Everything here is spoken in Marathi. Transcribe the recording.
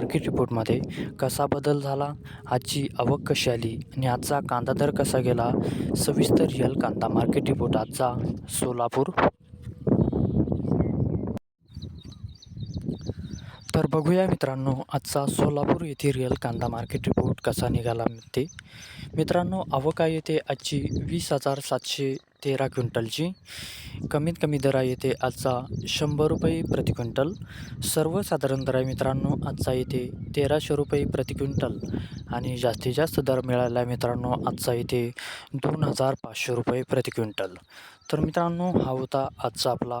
मार्केट रिपोर्टमध्ये कसा बदल झाला आजची आवक कशी आली आणि आजचा कांदा दर कसा गेला सविस्तर रिअल कांदा मार्केट रिपोर्ट आजचा सोलापूर तर बघूया मित्रांनो आजचा सोलापूर येथे रिअल कांदा मार्केट रिपोर्ट कसा निघाला ते मित्रांनो आवका येते आजची वीस हजार सातशे तेरा क्विंटलची. कमीत कमी दरा येते आजचा शंभर रुपये प्रति क्विंटल. सर्वसाधारण दर आहे मित्रांनो आजचा येते तेराशे रुपये प्रति क्विंटल. आणि जास्तीत जास्त दर मिळाला मित्रांनो आजचा येते दोन हजार पाचशे रुपये प्रति क्विंटल. तर मित्रांनो हा होता आजचा आपला